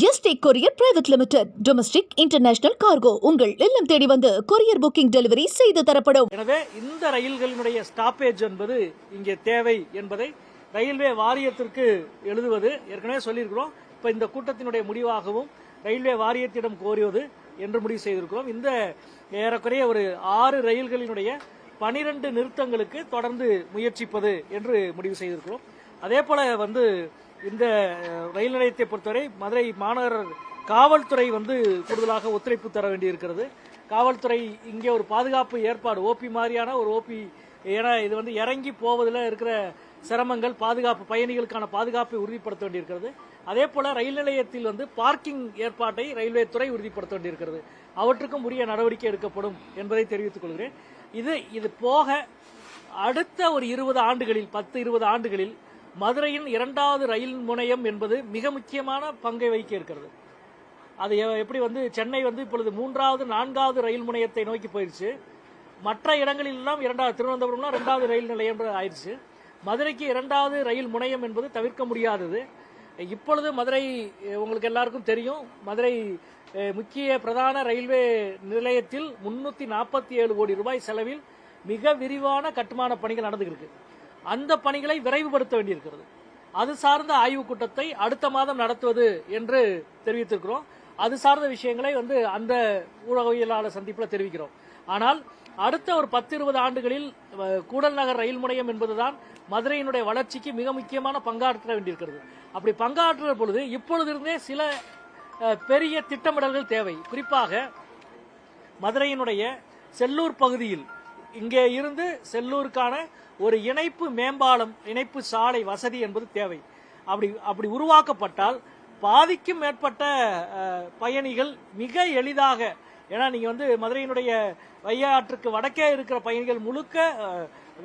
S T courier private limited. Domestic international cargo உங்கள் இல்லம் தேடி வந்து கொரியர் புக்கிங் டெலிவரி செய்து தரப்படும். எனவே இந்த ரயில்களினுடைய ஸ்டாப்பேஜ் என்பது இங்கே தேவை என்பதை ரயில்வே வாரியத்திற்கு எழுதுவது ஏற்கனவே சொல்லியிருக்கிறோம். இப்போ இந்த கூட்டத்தினுடைய முடிவாகவும் ரயில்வே வாரியத்திடம் கோரியது என்று முடிவு செய்திருக்கிறோம். இந்த ஏறக்குறைய ஒரு ஆறு ரயில்களினுடைய பனிரெண்டு நிறுத்தங்களுக்கு தொடர்ந்து முயற்சிப்பது என்று முடிவு செய்திருக்கிறோம். அதே போல வந்து இந்த ரயில் நிலையத்தை பொறுத்தவரை மதுரை மாநகர காவல்துறை வந்து கூடுதலாக ஒத்துழைப்பு தர வேண்டியிருக்கிறது. காவல்துறை இங்கே ஒரு பாதுகாப்பு ஏற்பாடு ஓபி மாதிரியான ஒரு ஓபி ஏன்னா இது வந்து இறங்கி போவதில் இருக்கிற சிரமங்கள் பாதுகாப்பு பயணிகளுக்கான பாதுகாப்பை உறுதிப்படுத்த வேண்டியிருக்கிறது. அதே போல ரயில் நிலையத்தில் வந்து பார்க்கிங் ஏற்பாட்டை ரயில்வே துறை உறுதிப்படுத்த வேண்டியிருக்கிறது. அவற்றுக்கும் உரிய நடவடிக்கை எடுக்கப்படும் என்பதை தெரிவித்துக் கொள்கிறேன். இது இது போக அடுத்த ஒரு இருபது ஆண்டுகளில் பத்து இருபது ஆண்டுகளில் மதுரையின் இரண்டாவது ரயில் முனையம் என்பது மிக முக்கியமான பங்கை வகிக்க இருக்கிறது அது எப்படி வந்து சென்னை வந்து இப்பொழுது மூன்றாவது நான்காவது ரயில் முனையத்தை நோக்கி போயிடுச்சு மற்ற இடங்களிலெல்லாம் இரண்டாவது திருவனந்தபுரம்லாம் இரண்டாவது ரயில் நிலையம் ஆயிடுச்சு மதுரைக்கு இரண்டாவது ரயில் முனையம் என்பது தவிர்க்க முடியாதது. இப்பொழுது மதுரை உங்களுக்கு எல்லாருக்கும் தெரியும் மதுரை முக்கிய பிரதான ரயில்வே நிலையத்தில் முன்னூற்றி நாற்பத்தி ஏழு கோடி ரூபாய் செலவில் மிக விரிவான கட்டுமான பணிகள் நடந்துகிட்டு இருக்கு அந்த பணிகளை விரைவுபடுத்த வேண்டியிருக்கிறது. அது சார்ந்த ஆய்வுக் கூட்டத்தை அடுத்த மாதம் நடத்துவது என்று தெரிவித்திருக்கிறோம். அது சார்ந்த விஷயங்களை வந்து அந்த ஊடகவியலாளர் சந்திப்பில் தெரிவிக்கிறோம். ஆனால் அடுத்த ஒரு பத்து இருபது ஆண்டுகளில் கூடல் நகர் ரயில் முனையம் என்பதுதான் மதுரையினுடைய வளர்ச்சிக்கு மிக முக்கியமான பங்காற்ற வேண்டியிருக்கிறது. அப்படி பங்காற்றுகிற பொழுது இப்பொழுதிருந்தே சில பெரிய திட்டமிடல்கள் தேவை. குறிப்பாக மதுரையினுடைய செல்லூர் பகுதியில் இங்கே இருந்து செல்லூருக்கான ஒரு இணைப்பு மேம்பாலம் இணைப்பு சாலை வசதி என்பது தேவை. அப்படி அப்படி உருவாக்கப்பட்டால் பாதிக்கும் மேற்பட்ட பயணிகள் மிக எளிதாக ஏன்னா நீங்க வந்து மதுரையினுடைய வையாற்றுக்கு வடக்கே இருக்கிற பயணிகள் முழுக்க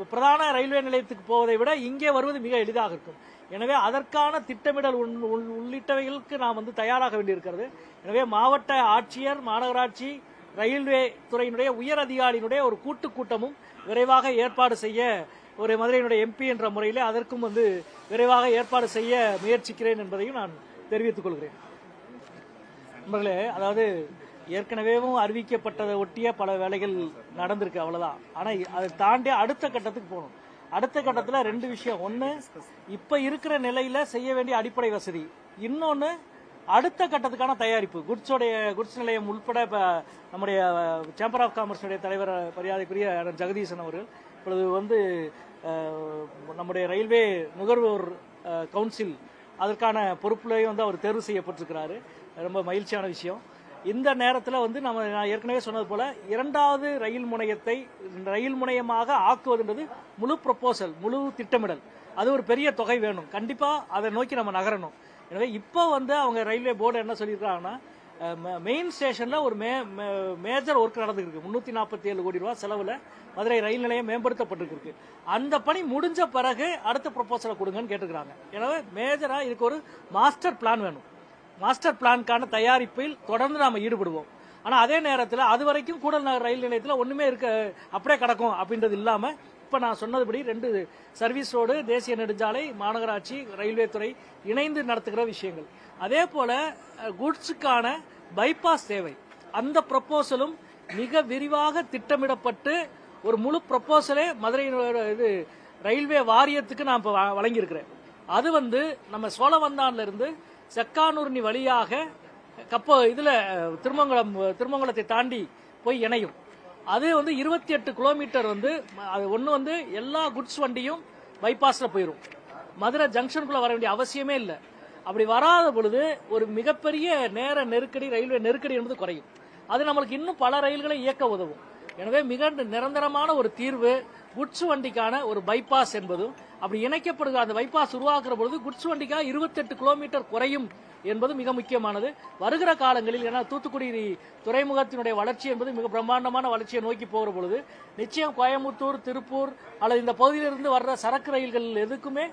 பிரதான ரயில்வே நிலையத்துக்கு போவதை விட இங்கே வருவது மிக எளிதாக இருக்கும். எனவே அதற்கான திட்டமிடல் உள்- உள்ளிட்டவைகளுக்கு நாம் வந்து தயாராக வேண்டியிருக்கிறது. எனவே மாவட்ட ஆட்சியர் மாநகராட்சி ரயில்வே துறையினுடைய உயர் அதிகாரியினுடைய ஒரு கூட்டு கூட்டமும் விரைவாக ஏற்பாடு செய்ய ஒரு மதுரையினுடைய எம்பி என்ற முறையில் அதற்கும் வந்து விரைவாக ஏற்பாடு செய்ய முயற்சிக்கிறேன் என்பதையும் நான் தெரிவித்துக் கொள்கிறேன். நண்பர்களே அதாவது ஏற்கனவேவும் அறிவிக்கப்பட்டதை ஒட்டிய பல வேலைகள் நடந்திருக்கு அவ்வளவுதான். ஆனா அதை தாண்டி அடுத்த கட்டத்துக்கு போகணும். அடுத்த கட்டத்தில் ரெண்டு விஷயம். ஒன்று இப்போ இருக்கிற நிலையில செய்ய வேண்டிய அடிப்படை வசதி. இன்னொன்று அடுத்த கட்டத்துக்கான தயாரிப்பு. குட்ஸோடைய குட்ஸ் நிலையம் உட்பட இப்போ நம்முடைய சேம்பர் ஆஃப் காமர்ஸுடைய தலைவர் மரியாதைக்குரிய ஜெகதீசன் அவர்கள் இப்பொழுது வந்து நம்முடைய ரயில்வே நுகர்வோர் கவுன்சில் அதற்கான பொறுப்புலையும் வந்து அவர் தேர்வு செய்யப்பட்டிருக்கிறாரு. ரொம்ப மகிழ்ச்சியான விஷயம். இந்த நேரத்தில் வந்து நம்ம நான் ஏற்கனவே சொன்னது போல இரண்டாவது ரயில் முனையத்தை ரயில் முனையமாக ஆக்குவதுன்றது முழு ப்ரொபோசல் முழு திட்டமிடல். அது ஒரு பெரிய தொகை வேணும். கண்டிப்பாக அதை நோக்கி நம்ம நகரணும். எனவே இப்போ வந்து அவங்க ரயில்வே போர்டு என்ன சொல்லியிருக்காங்கன்னா மெயின் ஸ்டேஷன்ல ஒரு மே மேஜர் ஒர்க் நடந்துருக்கு இருக்கு முன்னூத்தி நாற்பத்தி ஏழு கோடி ரூபாய் செலவுல மதுரை ரயில் நிலையம் மேம்படுத்தப்பட்டிருக்கு அந்த பணி முடிஞ்ச பிறகு அடுத்த ப்ரொபோசலை கொடுங்கன்னு கேட்டுக்கிறாங்க. எனவே மேஜரா இதுக்கு ஒரு மாஸ்டர் பிளான் வேணும். மாஸ்டர் பிளான்கான தயாரிப்பில் தொடர்ந்து நாம ஈடுபடுவோம். ஆனா அதே நேரத்தில் அது வரைக்கும் கூடல் நகர் ரயில் நிலையத்தில் ஒண்ணுமே இருக்க அப்படியே கிடக்கும் அப்படின்றது இல்லாம இப்போ நான் சொன்னதுபடி ரெண்டு சர்வீஸ் ரோடு தேசிய நெடுஞ்சாலை மாநகராட்சி ரயில்வே துறை இணைந்து நடத்துகிற விஷயங்கள். அதே போல குட்ஸுக்கான பைபாஸ் தேவை. அந்த ப்ரொபோசலும் மிக விரிவாக திட்டமிடப்பட்டு ஒரு முழு ப்ரொபோசலே மதுரை இது ரயில்வே வாரியத்துக்கு நான் இப்போ வழங்கியிருக்கிறேன். அது வந்து நம்ம சோழவந்தான்லேருந்து செக்கானூர்னி வழியாக கப்போ இதில் திருமங்கலம் திருமங்கலத்தை தாண்டி போய் இணையும். அது வந்து இருபத்தி எட்டு கிலோமீட்டர் வந்து அது ஒன்று வந்து எல்லா குட்ஸ் வண்டியும் பைபாஸில் போயிடும் மதுரை ஜங்ஷனுக்குள்ளே வர வேண்டிய அவசியமே இல்லை. அப்படி வராத பொழுது ஒரு மிகப்பெரிய நேர நெருக்கடி ரயில்வே நெருக்கடி என்பது குறையும். அது நம்மளுக்கு இன்னும் பல ரயில்களை இயக்க உதவும். எனவே மிக நிரந்தரமான ஒரு தீர்வு குட்ஸ் வண்டிக்கான ஒரு பைபாஸ் என்பதும் அப்படி இணைக்கப்படுகிற அந்த பைபாஸ் உருவாக்குற பொழுது குட்ஸ் வண்டிக்காக 28 கிலோமீட்டர் குறையும் என்பது மிக முக்கியமானது. வருகிற காலங்களில் ஏன்னா தூத்துக்குடி துறைமுகத்தினுடைய வளர்ச்சி என்பது மிக பிரம்மாண்டமான வளர்ச்சியை நோக்கி போகிற பொழுது நிச்சயம் கோயம்புத்தூர் திருப்பூர் அல்லது இந்த பகுதியிலிருந்து வர்ற சரக்கு ரயில்கள் எதுக்குமே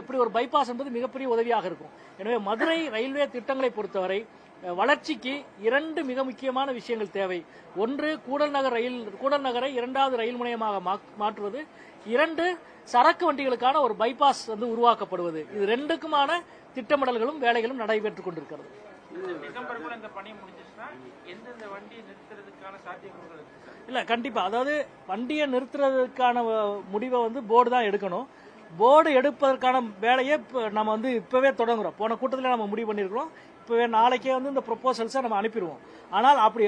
இப்படி ஒரு பைபாஸ் என்பது மிகப்பெரிய உதவியாக இருக்கும். எனவே மதுரை ரயில்வே திட்டங்களை பொறுத்தவரை வளர்ச்சிக்கு இரண்டு மிக முக்கியமான விஷயங்கள் தேவை. ஒன்று கூடல் நகர் ரயில் கூடல் நகரை இரண்டாவது ரயில் முனையமாக மாற்றுவது. இரண்டு சரக்கு வண்டிகளுக்கான ஒரு பைபாஸ் வந்து உருவாக்கப்படுவது. இது ரெண்டுக்குமான திட்டமிடல்களும் வேலைகளும் நடைபெற்றுக் கொண்டிருக்கிறது. இல்ல கண்டிப்பா. அதாவது வண்டியை நிறுத்துறதுக்கான முடிவை வந்து போர்டு தான் எடுக்கணும். போர்டு எடுப்பதற்கான வேலையை நம்ம வந்து இப்பவே தொடங்குறோம். போன கூட்டத்தில் நம்ம முடிவு பண்ணியிருக்கிறோம். இப்பவே நாளைக்கே வந்து இந்த ப்ரொபோசல்ஸை நம்ம அனுப்பிடுவோம். ஆனால் அப்படி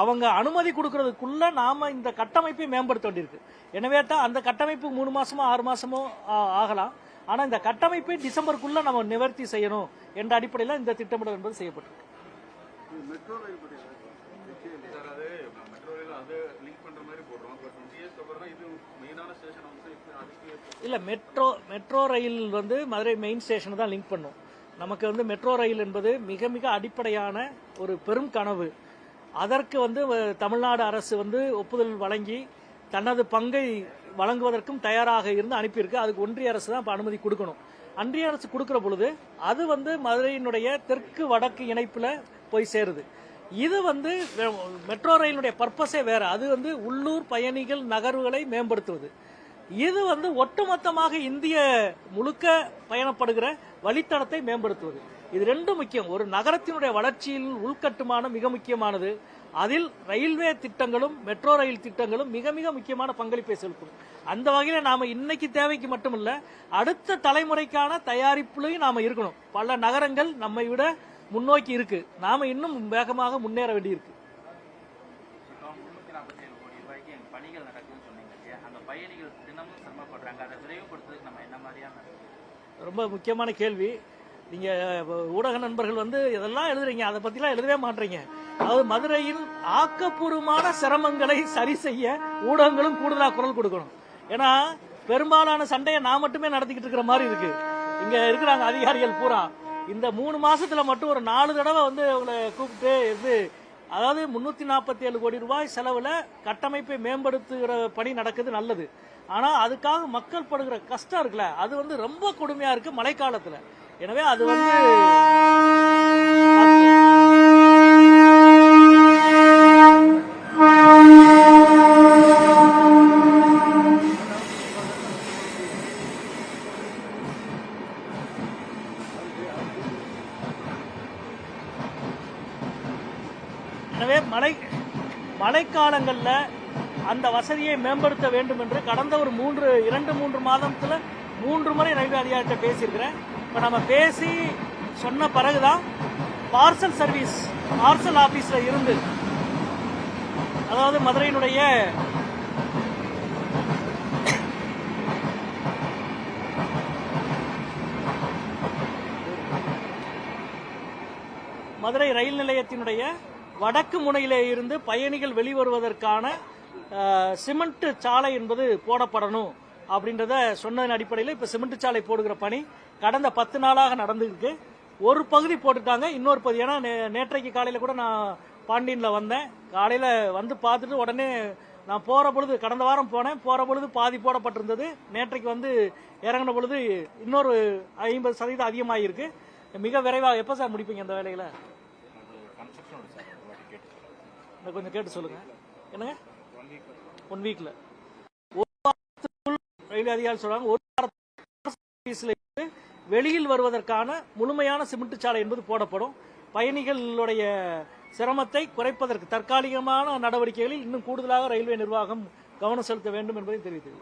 அவங்க அனுமதி கொடுக்கறதுக்குள்ள நாம இந்த கட்டமைப்பை மேம்படுத்த வேண்டியிருக்கு. எனவே தான் அந்த கட்டமைப்பு மூணு மாசமோ ஆறு மாசமோ ஆகலாம். ஆனா இந்த கட்டமைப்பை டிசம்பருக்குள்ள நம்ம நிவர்த்தி செய்யணும் என்ற அடிப்படையில் இந்த திட்டமிடல் என்பது செய்யப்பட்டிருக்கு. இல்ல. மெட்ரோ மெட்ரோ ரயில் வந்து மதுரை மெயின் ஸ்டேஷனை தான் லிங்க் பண்ணும். நமக்கு வந்து மெட்ரோ ரயில் என்பது மிக மிக அடிப்படையான ஒரு பெரும் கனவு. அதற்கு வந்து வ- தமிழ்நாடு அரசு வந்து ஒப்புதல் வழங்கி தனது பங்கை வழங்குவதற்கும் தயாராக இருந்து அனுப்பியிருக்கு. அதுக்கு ஒன்றிய அரசு தான் இப்ப அனுமதி கொடுக்கணும். அன்றிய அரசு கொடுக்கிற பொழுது அது வந்து மதுரையினுடைய தெற்கு வடக்கு இணைப்பில் போய் சேருது. இது வந்து மெட்ரோ ரயிலுடைய பர்பஸே வேற. அது வந்து உள்ளூர் பயணிகள் நகர்வுகளை மேம்படுத்துவது. இது வந்து ஒட்டுமொத்தமாக இந்திய முழுக்க பயணப்படுகிற வழித்தடத்தை மேம்படுத்துவது. இது ரெண்டும் முக்கியம். ஒரு நகரத்தினுடைய வளர்ச்சியில் உள்கட்டுமானம் மிக முக்கியமானது. அதில் ரயில்வே திட்டங்களும் மெட்ரோ ரயில் திட்டங்களும் மிக மிக முக்கியமான பங்களிப்பை செலுத்தும். அந்த வகையில நாம இன்னைக்கு தேவைக்கு மட்டுமல்ல அடுத்த தலைமுறைக்கான தயாரிப்புலையும் நாம இருக்கணும். பல நகரங்கள் நம்மை விட முன்னோக்கி இருக்கு. நாம இன்னும் வேகமாக முன்னேற வேண்டியிருக்கு இப்போ முன்னூத்தி நாற்பத்தி ஏழு கோடி ரூபாய்க்கு எங்க பணிகள் நடக்குதுன்னு சொன்னீங்க இல்லையா அங்க பயணிகள் தினமும் சிரமப்படுறாங்க அதை விரைவுபடுத்துறதுக்கு நம்ம என்ன மாதிரியான ரொம்ப முக்கியமான கேள்வி. நீங்க ஊடக நண்பர்கள் வந்து இதெல்லாம் எழுதுறீங்க? அதை பத்திலாம் எழுதவே மாட்டீங்க அதாவது மதுரையின் ஆக்கப்பூர்வமான சிரமங்களை சரி செய்ய ஊடகங்களும் கூடுதலாக குரல் கொடுக்கணும். ஏன்னா பெரும்பாலான சண்டையை நான் மட்டுமே நடத்திக்கிட்டு இருக்கிற மாதிரி இருக்கு. இங்க இருக்கிறாங்க அதிகாரிகள் பூரா. இந்த மூணு மாசத்துல மட்டும் ஒரு நாலு தடவை வந்து உங்களை கூப்பிட்டு இது அதாவது முன்னூத்தி நாற்பத்தி ஏழு கோடி ரூபாய் செலவுல கட்டமைப்பை மேம்படுத்துகிற பணி நடக்குது நல்லது. ஆனால் அதுக்காக மக்கள் படுகிற கஷ்டம் இருக்குல்ல அது வந்து ரொம்ப கொடுமையா இருக்கு மழைக்காலத்தில். எனவே அது வந்து எனவே மழை மழைக்காலங்களில் அந்த வசதியை மேம்படுத்த வேண்டும் என்று கடந்த ஒரு மூன்று இரண்டு மூன்று மாதத்துல மூன்று முறை ரயில்வே அதிகாரிகிட்ட பேசியிருக்கிறேன். இப்போ நம்ம பேசி சொன்ன பிறகுதான் பார்சல் சர்வீஸ் பார்சல் ஆபீஸ்ல இருந்து அதாவது மதுரையினுடைய மதுரை ரயில் நிலையத்தினுடைய வடக்கு முனையிலே இருந்து பயணிகள் வெளிவருவதற்கான சிமெண்ட் சாலை என்பது போடப்படணும் அப்படின்றத சொன்னதன் அடிப்படையில் இப்ப சிமெண்ட் சாலை போடுகிற பணி கடந்த பத்து நாளாக நடந்துருக்கு ஒரு பகுதி போட்டுட்டாங்க இன்னொரு பகுதி. ஏன்னா நேற்றைக்கு காலையில கூட நான் பாண்டியன்ல வந்தேன். காலையில வந்து பார்த்துட்டு உடனே நான் போற பொழுது கடந்த வாரம் போனேன். போற பொழுது பாதி போடப்பட்டிருந்தது. நேற்றைக்கு வந்து இறங்கின பொழுது இன்னொரு ஐம்பது சதவீதம் அதிகமாகிருக்கு மிக விரைவாக எப்போ சார் முடிப்பீங்க இந்த வேலையில? கொஞ்சம் கேட்டு சொல்லுங்க. என்னங்க? ஒன் வீக்ல. ஒரு வாரத்துக்குள் ரயில்வே அதிகாரி சொல்றாங்க ஒரு வாரத்துல வெளியில் வருவதற்கான முழுமையான சிமெண்ட் சாலை என்பது போடப்படும். பயணிகளுடைய சிரமத்தை குறைப்பதற்கு தற்காலிகமான நடவடிக்கைகளில் இன்னும் கூடுதலாக ரயில்வே நிர்வாகம் கவனம் செலுத்த வேண்டும் என்பதை தெரிவித்தது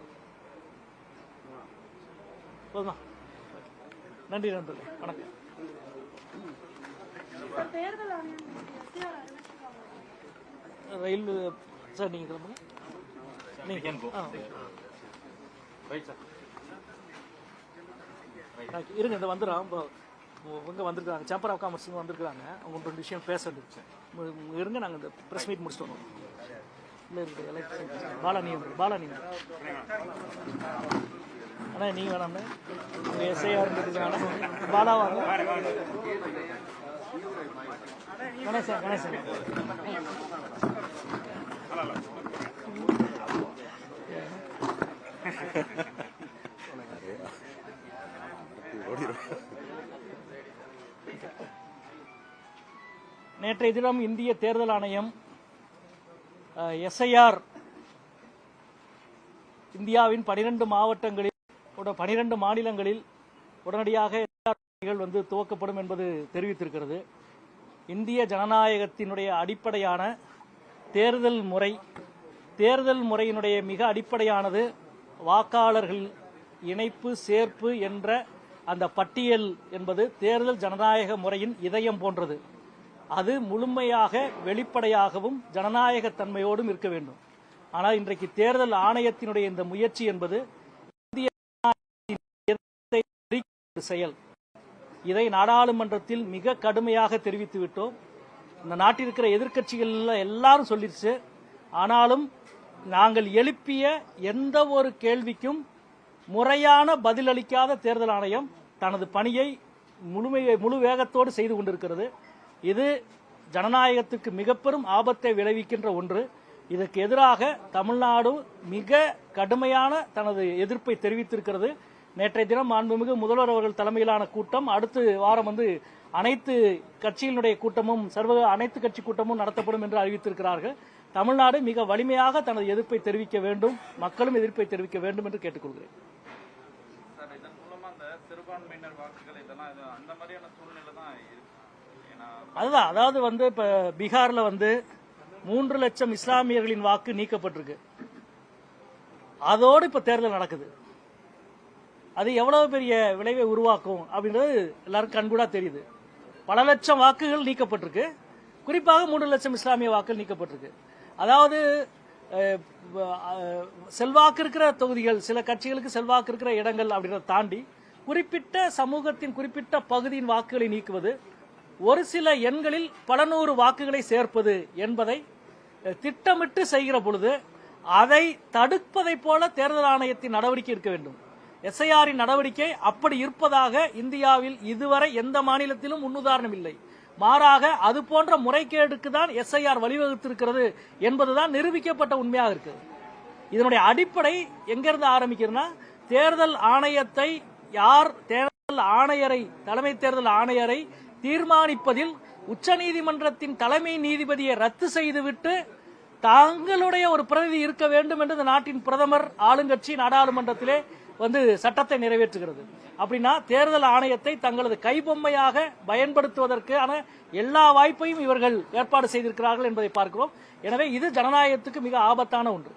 போதுமா? நன்றி நண்பர்களே. வணக்கம். ரயில் சார் நீங்க கிளம்புங்க. ரைட் சார் நான் இருங்க இந்த வந்துடுறான் இப்போ இவங்க வந்திருக்காங்க சேம்பர் ஆஃப் காமர்ஸ் வந்திருக்காங்க அவங்க ரெண்டு விஷயம் பேச வேண்டியது மு- மு- இருங்க நாங்கள் இந்த ப்ரெஸ் மீட் முடிச்சுட்டு வரோம் இல்லை இருக்கு எலக்ட்ரிக் பாலா நீ பாலா நீ. அண்ணா நீ வேணாம்ண்ணே உங்கள் எஸ்ஐயா இருந்துருக்காங்க பாலா வாங்க கணேசன் கணேசன் நேற்றைய தினம் இந்திய தேர்தல் ஆணையம் எஸ்ஐஆர் இந்தியாவின் பனிரெண்டு மாவட்டங்களில் பனிரெண்டு மாநிலங்களில் உடனடியாக SIR வந்து துவக்கப்படும் என்பது தெரிவித்திருக்கிறது. இந்திய ஜனநாயகத்தினுடைய அடிப்படையான தேர்தல் முறை தேர்தல் முறையினுடைய மிக அடிப்படையானது வாக்காளர்கள் இணைப்பு சேர்ப்பு என்ற அந்த பட்டியல் என்பது தேர்தல் ஜனநாயக முறையின் இதயம் போன்றது. அது முழுமையாக வெளிப்படையாகவும் ஜனநாயக தன்மையோடும் இருக்க வேண்டும். ஆனால் இன்றைக்கு தேர்தல் ஆணையத்தினுடைய இந்த முயற்சி என்பது இந்திய செயல். இதை நாடாளுமன்றத்தில் மிக கடுமையாக தெரிவித்து விட்டோம் இந்த நாட்டில் இருக்கிற எதிர்கட்சிகள் எல்லாரும் சொல்லிடுச்சு ஆனாலும் நாங்கள் எழுப்பிய எந்த ஒரு கேள்விக்கும் முறையான பதிலளிக்காத தேர்தல் ஆணையம் தனது பணியை முழுமையை முழு வேகத்தோடு செய்து கொண்டிருக்கிறது. இது ஜனநாயகத்துக்கு மிக பெரும் ஆபத்தை விளைவிக்கின்ற ஒன்று. இதற்கு எதிராக தமிழ்நாடு மிக கடுமையான தனது எதிர்ப்பை தெரிவித்திருக்கிறது. நேற்றைய தினம் மாண்புமிகு முதல்வர் அவர்கள் தலைமையிலான கூட்டம் அடுத்து வாரம் வந்து அனைத்து கட்சியினுடைய கூட்டமும் சர்வ அனைத்து கட்சி கூட்டமும் நடத்தப்படும் என்று அறிவித்திருக்கிறார்கள். தமிழ்நாடு மிக வலிமையாக தனது எதிர்ப்பை தெரிவிக்க வேண்டும் மக்களும் எதிர்ப்பை தெரிவிக்க வேண்டும் என்று கேட்டுக்கொள்கிறேன். அதுதான் அதாவது வந்து இப்ப பீகார்ல வந்து மூன்று லட்சம் இஸ்லாமியர்களின் வாக்கு நீக்கப்பட்டிருக்கு. அதோடு இப்ப தேர்தல் நடக்குது. அது எவ்வளவு பெரிய விளைவை உருவாக்கும் அப்படின்றது எல்லாருக்கும் கண்கூடா தெரியுது. பல லட்சம் வாக்குகள் நீக்கப்பட்டிருக்கு. குறிப்பாக மூன்று லட்சம் இஸ்லாமிய வாக்குகள் நீக்கப்பட்டிருக்கு. அதாவது செல்வாக்கு இருக்கிற தொகுதிகள் சில கட்சிகளுக்கு செல்வாக்கு இருக்கிற இடங்கள் அப்படின்றத தாண்டி குறிப்பிட்ட சமூகத்தின் குறிப்பிட்ட பகுதியின் வாக்குகளை நீக்குவது ஒரு சில எண்களில் பல நூறு வாக்குகளை சேர்ப்பது என்பதை திட்டமிட்டு செய்கிற பொழுது அதை தடுப்பதைப் போல தேர்தல் ஆணையத்தின் நடவடிக்கை இருக்க வேண்டும். எஸ்ஐஆரின் நடவடிக்கை அப்படி இருப்பதாக இந்தியாவில் இதுவரை எந்த மாநிலத்திலும் முன்னுதாரணம் இல்லை. மாறாக அது போன்ற முறைகேடுக்கு தான் எஸ்ஐஆர் வழிவகுத்திருக்கிறது என்பதுதான் நிரூபிக்கப்பட்ட உண்மையாக இருக்குது. இதனுடைய அடிப்படை எங்கிருந்து ஆரம்பிக்கிறதுனா தேர்தல் ஆணையத்தை யார் தேர்தல் ஆணையரை தலைமை தேர்தல் ஆணையரை தீர்மானிப்பதில் உச்சநீதிமன்றத்தின் தலைமை நீதிபதியை ரத்து செய்துவிட்டு தாங்களுடைய ஒரு பிரதிநிதி இருக்க வேண்டும் என்று இந்த நாட்டின் பிரதமர் ஆளுங்கட்சி நாடாளுமன்றத்திலே வந்து சட்டத்தை நிறைவேற்றுகிறது. அப்படின்னா தேர்தல் ஆணையத்தை தங்களது கைபொம்மையாக பயன்படுத்துவதற்கான எல்லா வாய்ப்பையும் இவர்கள் ஏற்பாடு செய்திருக்கிறார்கள் என்பதை பார்க்கிறோம். எனவே இது ஜனநாயகத்துக்கு மிக ஆபத்தான ஒன்று.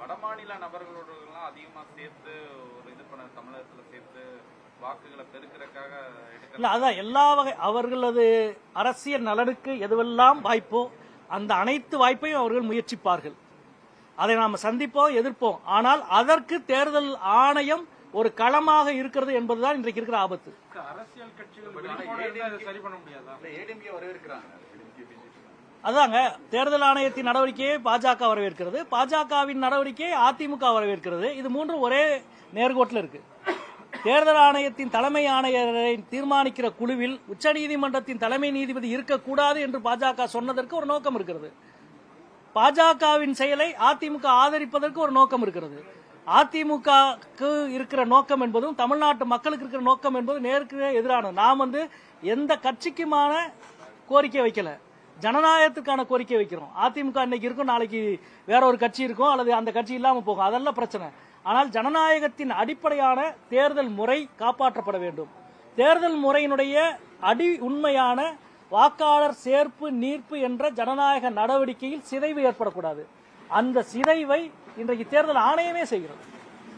வடமாநில நபர்களோடலாம் அதிகமா சேர்த்து ஒரு இது பண்ண தமிழகத்துல சேர்த்து வாக்குகளை பெருக்கிறதுக்காக எடுக்க இல்ல அதான் எல்லா வகை அவர்களது அரசியல் நலனுக்கு எதுவெல்லாம் வாய்ப்போ அந்த அனைத்து வாய்ப்பையும் அவர்கள் முயற்சிப்பார்கள். அதை நாம் சந்திப்போம் எதிர்ப்போம். ஆனால் அதற்கு தேர்தல் ஆணையம் ஒரு களமாக இருக்கிறது என்பதுதான் இன்றைக்கு இருக்கிற ஆபத்து. அரசியல் கட்சிகள் சரி பண்ண முடியாதா? ஏடிஎம்கே வரவேற்கிறாங்க ஏடிஎம்கே பிஜேபி அதாங்க தேர்தல் ஆணையத்தின் நடவடிக்கையை பாஜக வரவேற்கிறது. பாஜகவின் நடவடிக்கையை அதிமுக வரவேற்கிறது. இது மூன்றும் ஒரே நேர்கோட்டில் இருக்கு. தேர்தல் ஆணையத்தின் தலைமை ஆணையரை தீர்மானிக்கிற குழுவில் உச்சநீதிமன்றத்தின் தலைமை நீதிபதி இருக்கக்கூடாது என்று பாஜக சொன்னதற்கு ஒரு நோக்கம் இருக்கிறது. பாஜகவின் செயலை அதிமுக ஆதரிப்பதற்கு ஒரு நோக்கம் இருக்கிறது. அதிமுகக்கு இருக்கிற நோக்கம் என்பதும் தமிழ்நாட்டு மக்களுக்கு இருக்கிற நோக்கம் என்பது நேருக்கு எதிரானது. நாம் வந்து எந்த கட்சிக்குமான கோரிக்கை வைக்கல. ஜனநாயகத்துக்கான கோரிக்கை வைக்கிறோம். அதிமுக இன்னைக்கு இருக்கும் நாளைக்கு வேற ஒரு கட்சி இருக்கும் அல்லது அந்த கட்சி இல்லாம போகும். அதெல்லாம் பிரச்சனை. ஆனால் ஜனநாயகத்தின் அடிப்படையான தேர்தல் முறை காப்பாற்றப்பட வேண்டும். தேர்தல் முறையினுடைய அடி உண்மையான வாக்காளர் சேர்ப்பு நீர்ப்பு என்ற ஜனநாயக நடவடிக்கையில் சிதைவு ஏற்படக்கூடாது. அந்த சிதைவை இன்றைக்கு தேர்தல் ஆணையமே செய்கிறது.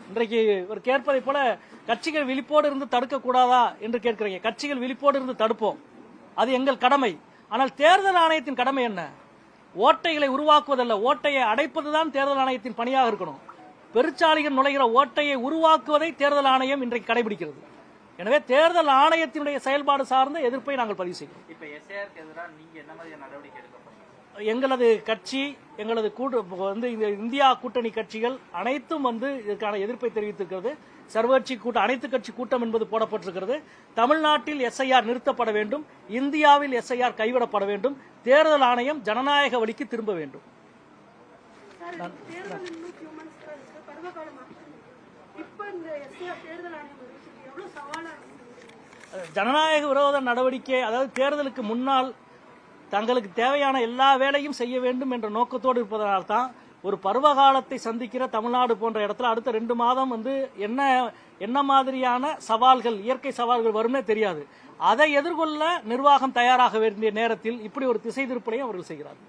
இன்றைக்கு ஒரு கேட்பதை போல கட்சிகள் விழிப்போடு இருந்து தடுக்க கூடாதா என்று கேட்கிறீங்க. கட்சிகள் விழிப்போடு இருந்து தடுப்போம். அது எங்கள் கடமை. ஆனால் தேர்தல் ஆணையத்தின் கடமை என்ன? ஓட்டைகளை உருவாக்குவதல்ல. ஓட்டையை அடைப்பதுதான் தேர்தல் ஆணையத்தின் பணியாக இருக்கணும். பெருச்சாளிகள் நுழைகிற ஓட்டையை உருவாக்குவதை தேர்தல் ஆணையம் இன்றைக்கு கடைபிடிக்கிறது. எனவே தேர்தல் ஆணையத்தினுடைய செயல்பாடு சார்ந்த எதிர்ப்பை நாங்கள் பதிவு செய்கிறோம். இப்ப எஸ்ஐஆருக்கு எதிராக நீங்க என்ன மாதிரியான நடவடிக்கை எடுக்க போறீங்க எங்களது கட்சி எங்களது கூட்டு வந்து இந்த இந்தியா கூட்டணி கட்சிகள் அனைத்தும் வந்து இதற்கான எதிர்ப்பை தெரிவித்திருக்கிறது. சர்வகட்சி கூட்டம் அனைத்து கட்சி கூட்டம் என்பது போடப்பட்டிருக்கிறது. தமிழ்நாட்டில் எஸ்ஐஆர் நிறுத்தப்பட வேண்டும். இந்தியாவில் எஸ்ஐஆர் கைவிடப்பட வேண்டும். தேர்தல் ஆணையம் ஜனநாயக வழிக்கு திரும்ப வேண்டும். இப்ப இந்த தேர்தல் ஆணையம் அறிவிச்சது எவ்வளவு சவாலா இருக்கு ஜனநாயக விரோத நடவடிக்கை அதாவது தேர்தலுக்கு முன்னால் தங்களுக்கு தேவையான எல்லா வேலையும் செய்ய வேண்டும் என்ற நோக்கத்தோடு இருப்பதனால் தான் ஒரு பருவகாலத்தை சந்திக்கிற தமிழ்நாடு போன்ற இடத்துல அடுத்த ரெண்டு மாதம் வந்து என்ன என்ன மாதிரியான சவால்கள் இயற்கை சவால்கள் வரும்னே தெரியாது. அதை எதிர்கொள்ள நிர்வாகம் தயாராக வேண்டிய நேரத்தில் இப்படி ஒரு திசை திருப்பலையும் அவர்கள் செய்கிறார்கள்.